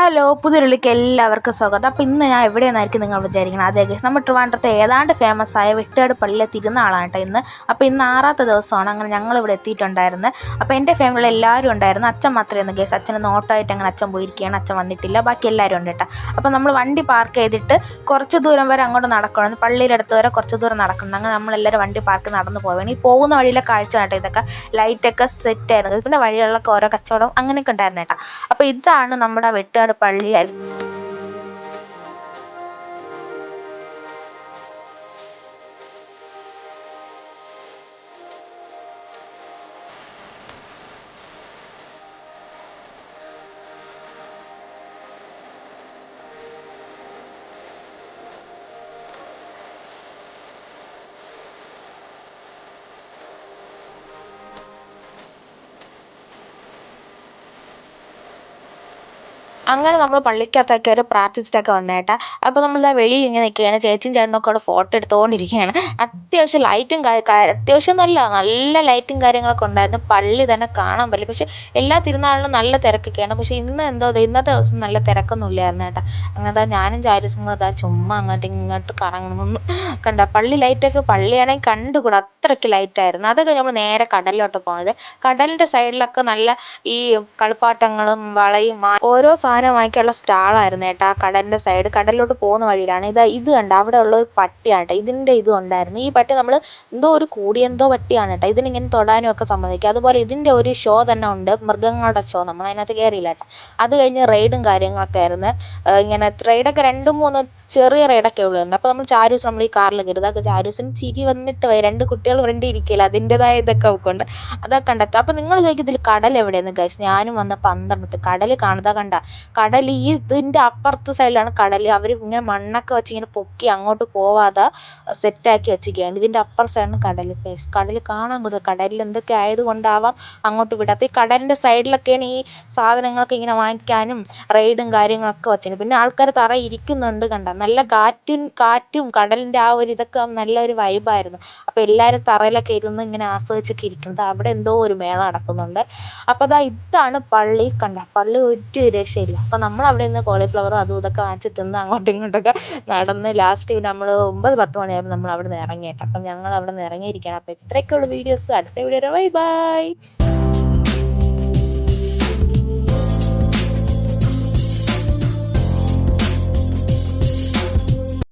Hello പുതിയൊരുള്ളിക്ക് എല്ലാവർക്കും സ്വാഗതം. അപ്പോൾ ഇന്ന് ഞാൻ എവിടെയെന്നായിരിക്കും നിങ്ങൾ വിചാരിക്കണം അതേ ഗൈസ് നമ്മൾ ട്രിവാൻഡ്രത്തെ ഏതാണ്ട് ഫേമസ് ആയ വെട്ടുകാട് പള്ളിയിലെ തിരുനാളാണ് കേട്ടോ ഇന്ന്. അപ്പോൾ ഇന്ന് ആറാത്ത ദിവസമാണ് അങ്ങനെ ഞങ്ങൾ ഇവിടെ എത്തിയിട്ടുണ്ടായിരുന്നത് അപ്പോൾ എന്റെ ഫാമിലിയിൽ എല്ലാവരും ഉണ്ടായിരുന്നു. അച്ഛൻ മാത്രമേ ഒന്ന് കേസ് അച്ഛന് നോട്ടായിട്ട് അങ്ങനെ അച്ഛൻ പോയിരിക്കുകയാണ്. അച്ഛൻ വന്നിട്ടില്ല. ബാക്കി എല്ലാവരും ഉണ്ട് കേട്ടോ. അപ്പോൾ നമ്മൾ വണ്ടി പാർക്ക് ചെയ്തിട്ട് കുറച്ച് ദൂരം വരെ അങ്ങോട്ട് നടക്കണം. പള്ളിയുടെ അടുത്ത് വരെ കുറച്ച് ദൂരം നടക്കണം. അങ്ങനെ നമ്മളെല്ലാവരും വണ്ടി പാർക്ക് നടന്ന് പോവുകയാണ്. ഈ പോകുന്ന വഴിയിലെ കാഴ്ച കേട്ടോ ഇതൊക്കെ. ലൈറ്റൊക്കെ സെറ്റ് ആയിരുന്നു. പിന്നെ വഴികളിലൊക്കെ ഓരോ കച്ചവടം അങ്ങനെയൊക്കെ ഉണ്ടായിരുന്നു കേട്ടോ. അപ്പോൾ ഇതാണ് നമ്മുടെ വെട്ടുകാട് പള്ളി അങ്ങനെ നമ്മൾ പള്ളിക്കകത്തൊക്കെ ഒരു പ്രാർത്ഥിച്ചിട്ടൊക്കെ വന്നേട്ടാ. അപ്പോൾ നമ്മൾ ആ വെളിയിൽ ഇങ്ങനെ നിൽക്കുകയാണ്. ചേച്ചിയും ചേട്ടനൊക്കെ അവിടെ ഫോട്ടോ എടുത്തുകൊണ്ടിരിക്കുകയാണ് അത്യാവശ്യം ലൈറ്റും അത്യാവശ്യം നല്ല നല്ല ലൈറ്റും കാര്യങ്ങളൊക്കെ ഉണ്ടായിരുന്നു. പള്ളി തന്നെ കാണാൻ പറ്റില്ല. പക്ഷെ എല്ലാ തിരുനാളിലും നല്ല തിരക്കൊക്കെയാണ്. പക്ഷെ ഇന്ന് എന്തോ ഇന്നത്തെ ദിവസം നല്ല തിരക്കൊന്നും ഇല്ലായിരുന്നു കേട്ടോ. അങ്ങനത്തെ ഞാനും ചാരിസും കൂടെ അതാ ചുമ്മാ അങ്ങോട്ട് ഇങ്ങോട്ട് കറങ്ങുന്നു കണ്ട? പള്ളി ലൈറ്റൊക്കെ പള്ളിയാണെങ്കിൽ കണ്ടുകൂടാ അത്രയ്ക്ക് ലൈറ്റായിരുന്നു അതൊക്കെ നമ്മൾ നേരെ കടലിലോട്ട് പോകുന്നത് കടലിന്റെ സൈഡിലൊക്കെ നല്ല ഈ കളിപ്പാട്ടങ്ങളും വളയും ഓരോ സാധനം വാങ്ങിക്കാനുള്ള സ്റ്റാളായിരുന്നു കേട്ടോ ആ കടലിന്റെ സൈഡ് കടലിലോട്ട് പോകുന്ന വഴിയിലാണ്. ഇതാ ഇത് കണ്ട? അവിടെ ഉള്ള ഒരു പട്ടിയാണ് കേട്ടോ ഇതിന്റെ ഇതും ഉണ്ടായിരുന്നു. ഈ പട്ടി നമ്മൾ എന്തോ ഒരു കൂടിയെന്തോ പട്ടിയാണ് കേട്ടോ ഇതിനിങ്ങനെ തൊടാനും ഒക്കെ സമ്മതിക്കും. അതുപോലെ ഇതിന്റെ ഒരു ഷോ തന്നെ ഉണ്ട്. മൃഗങ്ങളുടെ ഷോ നമ്മൾ അതിനകത്ത് കയറിയില്ല കേട്ടോ അത് കഴിഞ്ഞ് റൈഡും കാര്യങ്ങളൊക്കെ ആയിരുന്നു. ഇങ്ങനെ റൈഡൊക്കെ രണ്ടും മൂന്ന് ചെറിയ റൈഡൊക്കെ ഉള്ളായിരുന്നു അപ്പോൾ നമ്മൾ ചാരൂസ് നമ്മൾ ഈ കാറിൽ കയറി. അതൊക്കെ ചാരൂസിന് ചിരി വന്നിട്ട് പോയി രണ്ട് കുട്ടികൾ ഫ്രണ്ട് ഇരിക്കില്ല? അതിന്റെതായ ഇതൊക്കെ ഉണ്ട് അതൊക്കെ കണ്ടെത്താം. അപ്പോൾ നിങ്ങൾ ചോദിക്കും ഇതിൽ കടൽ എവിടെയെന്ന്? ഗൈസ് ഞാനും വന്ന പന്ത്രണ്ട് കടൽ കാണുക കണ്ട. കടൽ ഈ ഇതിന്റെ അപ്പുറത്തെ സൈഡിലാണ് കടൽ. അവർ ഇങ്ങനെ മണ്ണൊക്കെ വെച്ച് ഇങ്ങനെ പൊക്കി അങ്ങോട്ട് പോവാതെ സെറ്റാക്കി വെച്ചിരിക്കുകയാണ്. ഇതിന്റെ അപ്പുറ സൈഡാണ് കടൽ. പ്ലേസ് കടൽ കാണാൻ കൊതുക് കടലിൽ എന്തൊക്കെ ആയതുകൊണ്ടാവാം അങ്ങോട്ട് വിടാത്ത ഈ കടലിന്റെ സൈഡിലൊക്കെയാണ് ഈ സാധനങ്ങളൊക്കെ ഇങ്ങനെ വാങ്ങിക്കാനും റൈഡും കാര്യങ്ങളൊക്കെ വെച്ചത് പിന്നെ ആൾക്കാർ തറ ഇരിക്കുന്നുണ്ട് കണ്ട. നല്ല കാറ്റും കാറ്റും കടലിന്റെ ആ ഒരു ഇതൊക്കെ നല്ലൊരു വൈബായിരുന്നു അപ്പോൾ എല്ലാവരും തറയിലൊക്കെ ഇരുന്ന് ഇങ്ങനെ ആസ്വദിച്ചൊക്കെ ഇരിക്കുന്നത് അവിടെ എന്തോ ഒരു മേള നടക്കുന്നുണ്ട്. അപ്പോൾ ദാ ഇതാണ് പള്ളി കണ്ട. പള്ളി ഒരു രക്ഷയില്ല. അപ്പോൾ നമ്മൾ അവിടെ നിന്ന് കോളിഫ്ലവറും അതും ഇതൊക്കെ വാങ്ങിച്ച് തിന്ന് അങ്ങോട്ടും ഇങ്ങോട്ടൊക്കെ നടന്ന് ലാസ്റ്റ് നമ്മൾ ഒമ്പത് പത്ത് മണിയായപ്പോൾ നമ്മൾ അവിടെ നിന്ന് ഇറങ്ങി അപ്പം ഞങ്ങൾ അവിടെ നിന്ന് ഇറങ്ങിയിരിക്കുകയാണ്. അപ്പോൾ ഇത്രയൊക്കെയുള്ള വീഡിയോസ് അടുത്ത വീഡിയോ ബൈ ബൈ